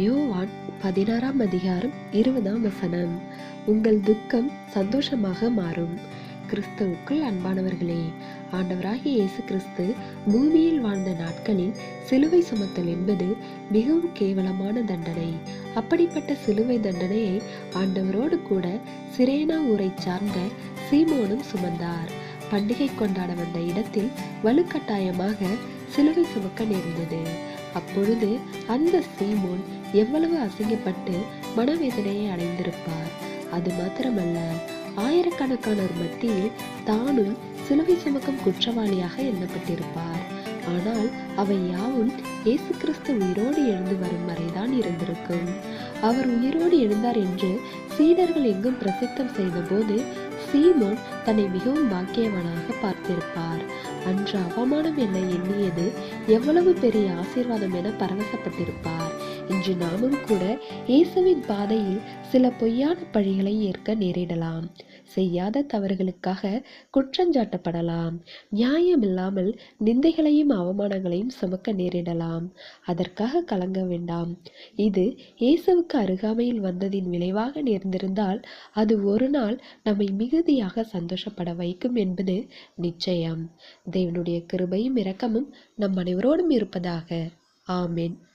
யோவான் பதினாறாம் அதிகாரம் இருபதாம் வசனம். உங்கள் துக்கம் சந்தோஷமாக மாறும். கிறிஸ்துவுக்குள் அன்பானவர்களே ஆண்டவராகிய இயேசு கிறிஸ்து பூமியில் வாழ்ந்த நாட்களில் சிலுவை சுமத்தல் என்பது மிகவும் கேவலமான தண்டனை. அப்படிப்பட்ட சிலுவை தண்டனையை ஆண்டவரோடு கூட சிரேனா ஊரை சார்ந்த சீமோனும் சுமந்தார். பண்டிகை கொண்டாட வந்த இடத்தில் வலுக்கட்டாயமாக சிலுவை சுமக்க நேர்ந்தது அப்பொழுது அந்த சீமோன் எவ்வளவு அசிங்கப்பட்டு மனவேதனையை அடைந்திருப்பார். அது மாத்திரமல்ல ஆயிரக்கணக்கானோர் மத்தியில் தானும் சிலுவை சுமக்கும் குற்றவாளியாக எண்ணப்பட்டிருப்பார். ஆனால் அவை யாவும் இயேசு கிறிஸ்து உயிரோடு எழுந்து வரும் வரைதான் இருந்திருக்கும். அவர் உயிரோடு எழுந்தார் என்று சீடர்கள் எங்கும் பிரசித்தம் செய்தபோது சீமோன் தன்னை மிகவும் பாக்கியவனாக பார்த்திருப்பார். அன்று அவமானம் என எண்ணியது எவ்வளவு பெரிய ஆசீர்வாதம் என பரவசப்பட்டிருப்பார். இன்று நாமும் கூட இயேசுவின் பாதையில் சில பொய்யான பழிகளை ஏற்க நேரிடலாம். செய்யாத தவறுகளுக்காக குற்றஞ்சாட்டப்படலாம். நியாயமில்லாமல் நிந்தைகளையும் அவமானங்களையும் சுமக்க நேரிடலாம். அதற்காக கலங்க வேண்டாம். இது இயேசுவுக்கு அருகாமையில் வந்ததின் விளைவாக நேர்ந்திருந்தால் அது ஒரு நாள் நம்மை மிகுதியாக சந்தோஷப்பட வைக்கும் என்பது நிச்சயம். தேவனுடைய கிருபையும் இரக்கமும் நம் அனைவரோடும் இருப்பதாக. ஆமேன்.